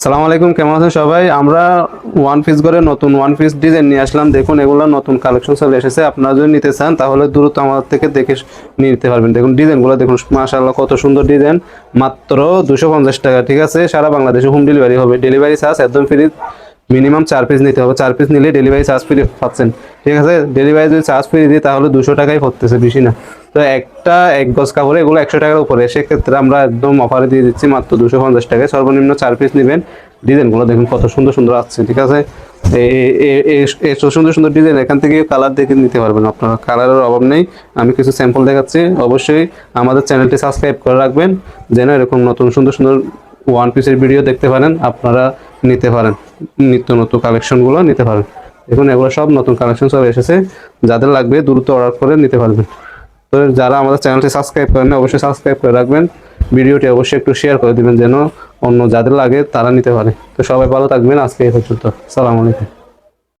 সালাম আলাইকুম, কেমন আছেন সবাই? আমরা ওয়ান পিস করে নতুন ওয়ান পিস ডিজাইন নিয়ে আসলাম। দেখুন, এগুলো নতুন কালেকশন চলে এসেছে। আপনারা যদি নিতে চান, তাহলে দ্রুত আমাদের থেকে দেখে নিতে পারবেন। দেখুন ডিজাইনগুলো দেখুন, মাশাআল্লাহ, কত সুন্দর ডিজাইন মাত্র দুশো পঞ্চাশ টাকা, ঠিক আছে? সারা বাংলাদেশে হোম ডেলিভারি হবে। ডেলিভারি চার্জ একদম ফ্রি মিনিমাম চার পিস নিতে হবে। চার পিস নিলে ডেলিভারি চার্জ ফ্রি পাচ্ছেন, ঠিক আছে? ডেলিভারি যদি চার্জ ফ্রি দিই, তাহলে দুশো টাকাই পড়তেছে, বেশি না। তো একটা এক গজ কাপড়ে এগুলো একশো টাকার উপরে। সেক্ষেত্রে আমরা একদম অফারে দিয়ে দিচ্ছি মাত্র দুশো পঞ্চাশ টাকায়। সর্বনিম্ন চার পিস নেবেন। ডিজাইনগুলো দেখুন কত সুন্দর সুন্দর আসছে, ঠিক আছে? সুন্দর সুন্দর ডিজাইন এখান থেকে কালার দেখে নিতে পারবেন আপনারা। কালারের অভাব নেই। আমি কিছু স্যাম্পল দেখাচ্ছি। অবশ্যই আমাদের চ্যানেলটি সাবস্ক্রাইব করে রাখবেন, যেন এরকম নতুন সুন্দর সুন্দর ওয়ান পিসের ভিডিও দেখতে পারেন, আপনারা নিতে পারেন। নিত্য নতুন কালেকশনগুলো নিতে পারেন। দেখুন, এগুলো সব নতুন কালেকশন সব এসেছে। যাদের লাগবে দ্রুত অর্ডার করে নিতে পারবেন। তো যারা আমাদের চ্যানেলটি সাবস্ক্রাইব করেন অবশ্যই সাবস্ক্রাইব করে রাখবেন। ভিডিওটি অবশ্যই একটু শেয়ার করে দেবেন যেন অন্য যাদের লাগে তারা নিতে পারে। তো সবাই ভালো থাকবেন, আজকে এই পর্যন্ত। সালাম আলাইকুম।